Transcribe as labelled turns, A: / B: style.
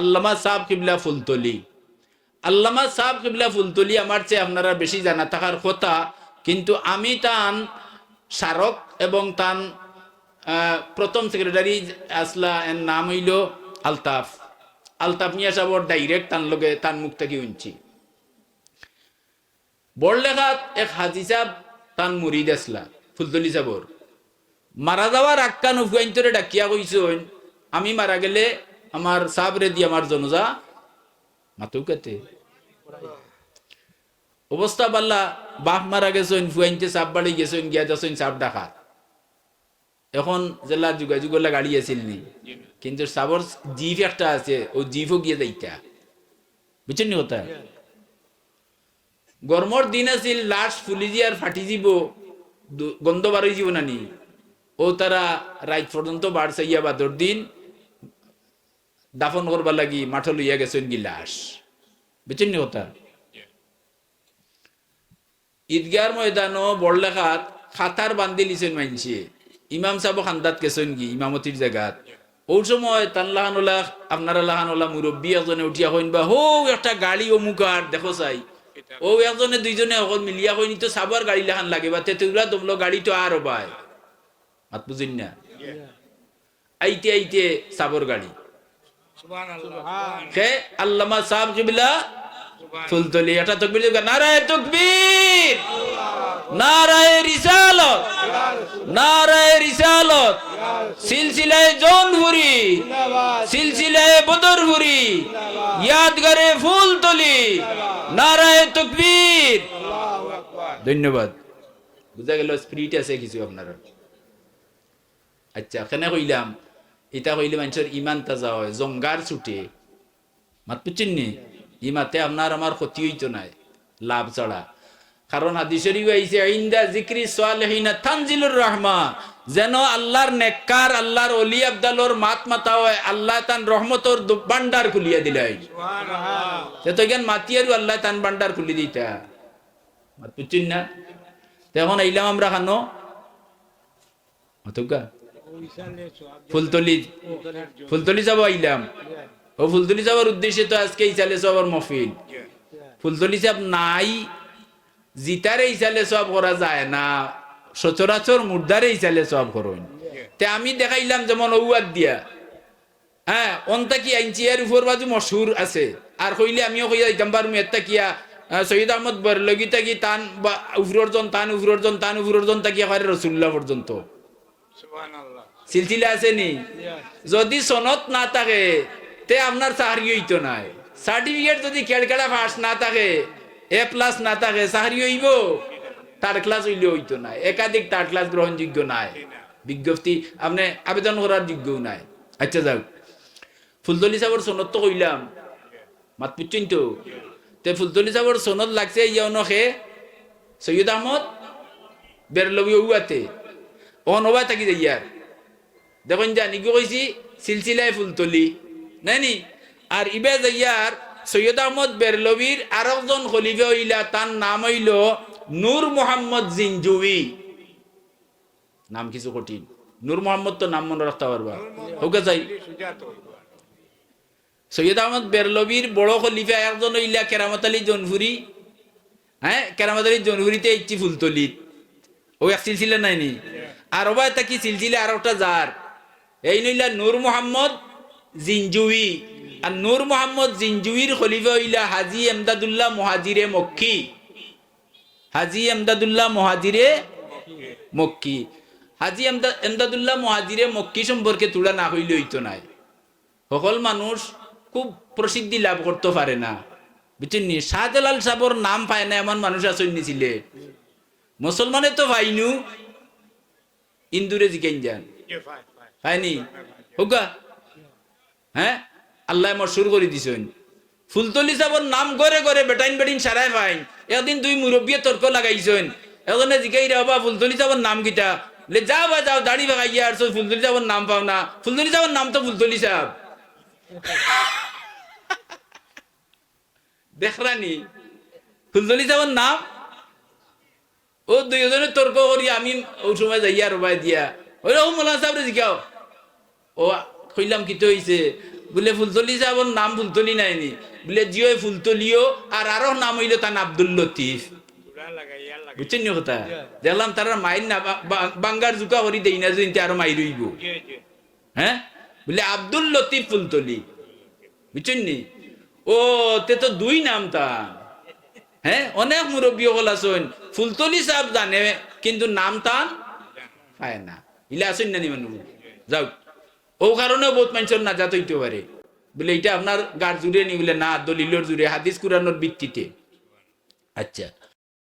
A: আল্লামা সাহ কিবলা ফুলতলি। আল্লামা সাহ কিবলা ফুলতলি আমার চেয়ে আপনারা বেশি জানা থাকার কথা। কিন্তু আমি তান স্মারক এবং তান প্রথম সেক্রেটারি আসলা, এর নাম হইল আলতাফ। আলতাফ মিয়া সাহর ডাইরেক্ট তান লগে তান মুখ থেকে উনছি বড়লেখাত এক হাজি সাহ তান মুরিদ আসলা, ফুলতলি সাহর মারা যাওয়ার আক্কান উফগাইন্তরে ডাকিয়া কইসন আমি মারা গেলে আমার সাবরে দি আমার জনজা মাতু কাতে অবস্থা বাল্লা বাপ মারা গেছেন ফুয়াইনতে সাপ বাড়ি গেছেন, গিয়া যাচ্ছেন সাপ ডাকা এখন জেলা যোগাযোগলা গাড়ি আছিল নি। কিন্তু সাবর জিফ একটা আছে, ও জিফও গিয়ে যাইতা। বুঝছেন নি কথা? গরমর দিন আছিল, লাশ ফুলি যি আর ফাটি যাব গন্ধ বারই যাব নানি। ও তারা রাত পর্যন্ত বার চাইয়া বাদর দিন। দাফন করবার লাগি মাঠ লইয়া গেছেন গিলাস। বুঝছেন নি কথা? ঈদগার ময়দানও বড়লেখাত খাতার বান্ধি লিছেন মানছে ইমাম সাহেব খান্দাত গেছেন কি ইমামতির জায়গাত। ওই সময় তানলাহানুল্লাহ আপনার লাহানুল্লাহ মুরব্বী একজনে উঠিয়া হইন বা হো একটা গাড়ি অমুকার দেখো চাই। ও একজনে দুইজনে অকল মিলিয়া হইনি তো সাবার গাড়ি লাহান লাগে বা তেতুরা তোমলো গাড়ি তো আর বাই। মাত বুঝিন না? আইতে আইতে সাবর গাড়ি। কে? আল্লামা সাহেব জুবিলা? ফুলতলি এটা তকবির নারায় তকবীর। নারায় রিসালত। নারায় রিসালত। সিলসিলায় জৌনপুরি সিলসিলায় বদরপুরি ইয়াদগারে ফুলতলি নারায় তকবীর। ধন্যবাদ। বুঝা গেল স্পিরিট আছে কিছু আপনার আচ্ছা কেনে কইলাম? এটা কইলে মানুষের ইমান তাজা হয় জঙ্গার ছুটে মাত বুঝছেন নি ইমাতে আপনার আমার ক্ষতি হইতো নাই লাভ ছাড়া কারণ হাদিসেরই আইছে ইন্দা জিক্রি সালেহিনা তানজিলুর রহমা যেন আল্লাহর নেককার আল্লাহর অলি আবদালর মাত মাতা হয় আল্লাহ তান রহমতর ভান্ডার খুলিয়া দিলাই সে তো এখান মাতিয়ারও আল্লাহ তান ভান্ডার খুলি দিতা মাত বুঝছেন না তো এখন আইলাম আমরা খানো অতকা ফুলতলি ফুলতলি যাব আইলাম। ও ফুলতলি যাওয়ার উদ্দেশ্যে তো আজকে ইসালে সবার মফিল। ফুলতলি সাহেব নাই জিতারে ইসালে সব করা যায় না সচরাচর মুর্দারে ইসালে সব করুন। তে আমি দেখাইলাম যেমন ঔয়াদ দিয়া। হ্যাঁ অন্তা কি আইনছি এর উপর বাজু মশহুর আছে। আর কইলে আমিও কইয়া দিতাম পারুম এত্তা কিয়া সৈয়দ আহমদ বরলগি তাকি তান বা উফরর জন তান উফরর জন তান উফরর জন তাকিয়া করে রসুল্লাহ পর্যন্ত? সিলসিলা আছে নি? যদি সনদ না থাকে তে আপনার চাকরি হইতো নাই। সার্টিফিকেট যদি কেড়কেড়া পাস না থাকে এ প্লাস না থাকে চাকরি হইব? থার্ড ক্লাস হইলে হইতো নাই। একাধিক থার্ড ক্লাস গ্রহণযোগ্য নাই। বিজ্ঞপ্তি আপনি আবেদন করার যোগ্যও নাই। আচ্ছা যাও ফুলতলি সাহর সনদ তো কইলাম। মাত পুচ্ছিন তো? তে ফুলতলি সাহর সনদ লাগছে ইয়নকে সৈয়দ আহমদ বেরলবি উয়াতে অনবা থাকি যাইয়ার দেখুন জানি কি কইছি সিলসিলায় ফুলতলি নাইনি আর ইবে যাইয়ার সৈয়দ আহমদ বেরলবির আর একজন খলিফা হইলা তার নাম হইল নূর মোহাম্মদ জিনজুই নাম কিছু কঠিন নূর মোহাম্মদ তো নাম মনে রাখতে পারবা ওকে যাই সৈয়দ আহমদ বেরলবির বড় খলিফা একজন হইলা কেরামত আলী জনপুরি হ্যাঁ কেরামত আলী জনপুরিতে ইচ্ছি ফুলতলিত ও এক সিলসিলা নাইনি আর ওবা এটা কি সিলসিলা আর একটা যার? এই নইলা নূর মোহাম্মদ জিনজুই আর নূর মোহাম্মদ জিনজুইর খলিফা হইলা হাজি এমদাদুল্লাহ মহাজিরে মক্কি। হাজি এমদাদুল্লাহ মহাজিরে মক্কি। হাজি এমদা- এমদাদুল্লাহ মহাজিরে মক্কি সম্পর্কে তুলা না হইলে হইতো নাই। সকল মানুষ খুব প্রসিদ্ধি লাভ করতে পারে না। বুঝছেন নি শাহজালাল সাহর নাম পায় না এমন মানুষ আসেন নিছিলে মুসলমানে তো পাইনু। ইন্দুরে জিকেন যান পাইনি হোকা? হ্যাঁ? আল্লাহ মশুর করে দিছেন। ফুলতলি সাবর নাম করে করে বেটাইন বেটিন সারাই পাইন একদিন দুই মুরব্বীয়ে তর্ক লাগাইছেন। এজনে জিকাই রে বাবা ফুলতলি সাবর নাম কিটা লে যাও বা যাও দাড়ি বাগাইয়া আর ফুলতলি সাবর নাম পাও না। ফুলতলি সাবর নাম তো ফুলতলি সাহেব দেখরানি? ফুলতলি সাবর নাম ও দুইজনে তর্ক করি আমি ওই সময় যাইয়া রবাই দিয়া। ওই রকম মোলা সাহেব জিকাও ও কইলাম কি তো হইছে? বলে ফুলতলি সাহেবর নাম ফুলতলি নাইনি। বলে জিও ফুলতলিও আর আরও নাম হইল তার আব্দুল লতিফ। বুঝছেন নি কথা? দেখলাম তারা মাইর না বাঙ্গার জুকা করি দেই না যদি আরও মাইর হইব। হ্যাঁ? বলে আব্দুল লতিফ ফুলতলি। বুঝছেন নি? ও তে তো দুই নাম তা হ্যাঁ অনেক মুরব্বী হল আসুন ফুলতলি সাহেব জানে, কিন্তু নাম তান পায় না। ইলে আসুন না নিমান যাও। ও কারণে বহুত মানুষের না যা হইতে পারে। বলে এটা আপনার গার জুড়ে নি বলে না, দলিলর জুড়ে, হাদিস কুরানোর ভিত্তিতে। আচ্ছা।